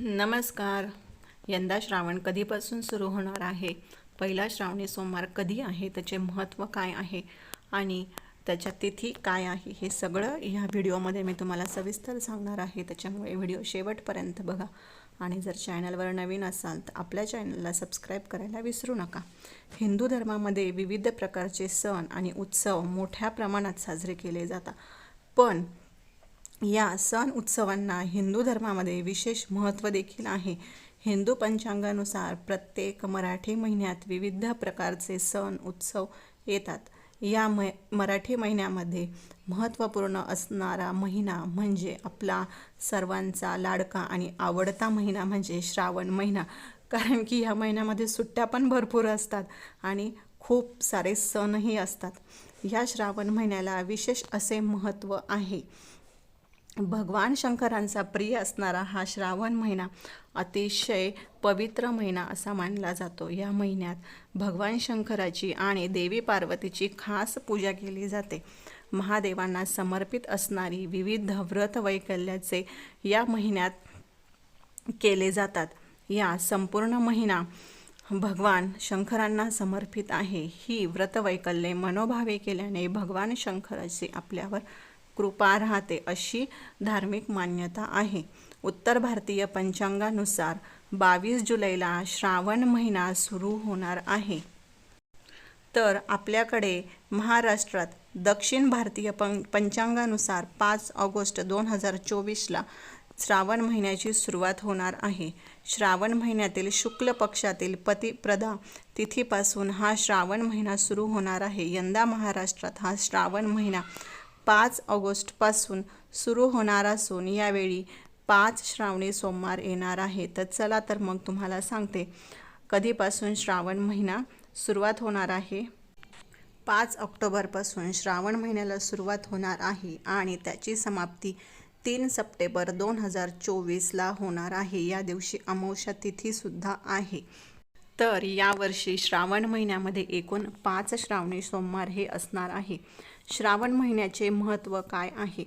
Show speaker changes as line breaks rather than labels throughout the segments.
नमस्कार. यंदा श्रावण कधीपासून सुरू होणार आहे? पहिला श्रावणी सोमवार कधी आहे? त्याचे महत्त्व काय आहे? आणि त्याच्या तिथी काय आहे? हे सगळं ह्या व्हिडिओमध्ये मी तुम्हाला सविस्तर सांगणार आहे. त्याच्यामुळे व्हिडिओ शेवटपर्यंत बघा. आणि जर चॅनलवर नवीन असाल तर आपल्या चॅनलला सबस्क्राईब करायला विसरू नका. हिंदू धर्मामध्ये विविध प्रकारचे सण आणि उत्सव मोठ्या प्रमाणात साजरे केले जातात. पण या सण उत्सवांना हिंदू धर्मामध्ये विशेष महत्त्व देखील आहे. हिंदू पंचांगानुसार प्रत्येक मराठी महिन्यात विविध प्रकारचे सण उत्सव येतात. या म मराठी महिन्यामध्ये महत्त्वपूर्ण असणारा महिना म्हणजे आपला सर्वांचा लाडका आणि आवडता महिना म्हणजे श्रावण महिना. कारण की ह्या महिन्यामध्ये सुट्ट्या पण भरपूर असतात आणि खूप सारे सणही असतात. या श्रावण महिन्याला विशेष असे महत्त्व आहे. भगवान शंकरांचा प्रिय असणारा हा श्रावण महिना अतिशय पवित्र महिना असा मानला जातो. या महिन्यात भगवान शंकराची आणि देवी पार्वतीची खास पूजा केली जाते. महादेवांना समर्पित असणारी विविध व्रत वैकल्याचे या महिन्यात केले जातात. या संपूर्ण महिना भगवान शंकरांना समर्पित आहे. ही व्रतवैकल्ये मनोभावे केल्याने भगवान शंकराचे आपल्यावर कृपा राहते अशी धार्मिक मान्यता आहे. उत्तर भारतीय पंचांगानुसार बावीस जुलैला श्रावण महिना सुरू होणार आहे. तर आपल्याकडे महाराष्ट्रात दक्षिण भारतीय पं पंचांगानुसार पाच ऑगस्ट दोन हजार चोवीसला श्रावण महिन्याची सुरुवात होणार आहे. श्रावण महिन्यातील शुक्ल पक्षातील पतिप्रदा तिथीपासून हा श्रावण महिना सुरू होणार आहे. यंदा महाराष्ट्रात हा श्रावण महिना पाच ऑगस्टपासून सुरू होणार असून यावेळी पाच श्रावणी सोमवार येणार आहे. तर चला तर मग तुम्हाला सांगते. कधीपासून श्रावण महिना सुरुवात होणार आहे? पाच ऑक्टोबरपासून श्रावण महिन्याला सुरुवात होणार आहे आणि त्याची समाप्ती तीन सप्टेंबर दोन हजार चोवीसला होणार आहे. या दिवशी अमावस्या तिथीसुद्धा आहे. तर यावर्षी श्रावण महिन्यामध्ये एकूण पाच श्रावणी सोमवार हे असणार आहे. श्रावण महिन्याचे महत्त्व काय आहे?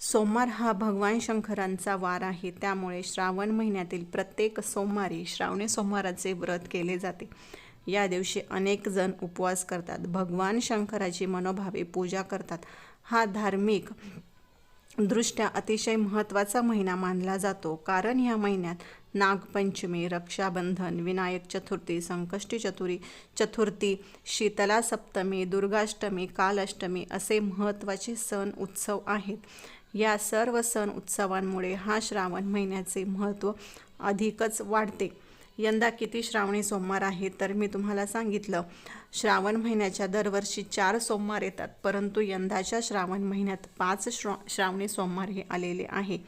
सोमवार हा भगवान शंकरांचा वार आहे. त्यामुळे श्रावण महिन्यातील प्रत्येक सोमवारी श्रावणी सोमवाराचे व्रत केले जाते. या दिवशी अनेक जण उपवास करतात. भगवान शंकराची मनोभावे पूजा करतात. हा धार्मिक दृष्ट्या अतिशय महत्त्वाचा महिना मानला जातो. कारण या महिन्यात नागपंचमी रक्षाबंधन विनायक चतुर्थी संकष्टी चतुरी चतुर्थी शीतला सप्तमी दुर्गाष्टमी कालाष्टमी असे महत्त्वाचे सण उत्सव आहेत. या सर्व सण उत्सवांमुळे हा श्रावण महिन्याचे महत्त्व अधिकच वाढते. यंदा किती श्रावणी सोमवार आहेत तर मी तुम्हाला सांगितलं श्रावण महिन्याच्या दरवर्षी चार सोमवार येतात परंतु यंदाच्या श्रावण महिन्यात पाच श्रा श्रावणी सोमवार हे आलेले आहे.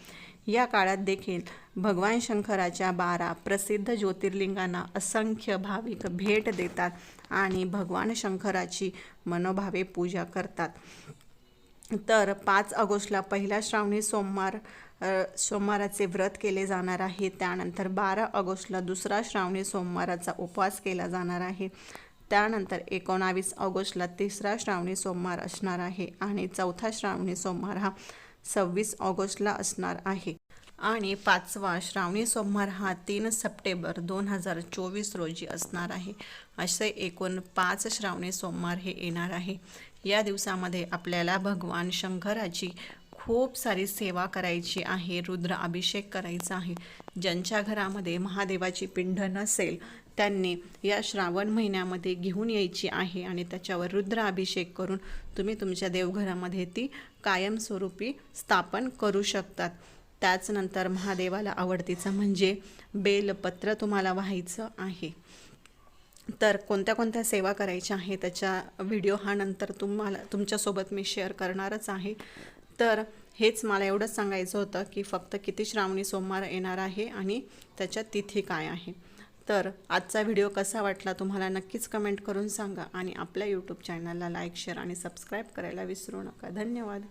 या काळात देखील भगवान शंकराच्या बारा प्रसिद्ध ज्योतिर्लिंगांना असंख्य भाविक भेट देतात आणि भगवान शंकराची मनोभावे पूजा करतात. तर पाच ऑगस्टला पहिला श्रावणी सोमवार सोमवाराचे व्रत केले जाणार आहे. त्यानंतर बारा ऑगस्टला दुसरा श्रावणी सोमवाराचा उपवास केला जाणार आहे. त्यानंतर एकोणावीस ऑगस्टला तिसरा श्रावणी सोमवार असणार आहे आणि चौथा श्रावणी सोमवार हा सव्वीस ऑगस्टला असणार आहे. आणि पाचवा श्रावणी सोमवार हा तीन सप्टेंबर दोन हजार चोवीस रोजी असणार आहे. असे एकूण पाच श्रावणी सोमवार हे येणार आहे. या दिवसामध्ये आपल्याला भगवान शंकराची खूप सारी सेवा करायची आहे रुद्र अभिषेक करायचा आहे. ज्यांच्या घरामध्ये महादेवाची पिंड नसेल त्यांनी या श्रावण महिन्यामध्ये घेऊन यायची आहे आणि त्याच्यावर रुद्र अभिषेक करून तुम्ही तुमच्या देवघरामध्ये ती कायमस्वरूपी स्थापन करू शकतात. त्याचनंतर महादेवाला आवडतीचं म्हणजे बेलपत्र तुम्हाला व्हायचं आहे. तर कोणत्या कोणत्या सेवा करायच्या आहे त्याच्या व्हिडिओ हा नंतर तुम्हाला तुमच्यासोबत मी शेअर करणारच आहे. तर हेच मला एवढंच सांगायचं होतं की फक्त किती श्रावणी सोमवार येणार आहे आणि त्याच्या तिथी काय आहे. तर आजचा व्हिडिओ कसा वाटला तुम्हाला नक्कीच कमेंट करून सांगा आणि आपल्या यूट्यूब चॅनलला लाईक शेअर आणि सबस्क्राईब करायला विसरू नका. धन्यवाद.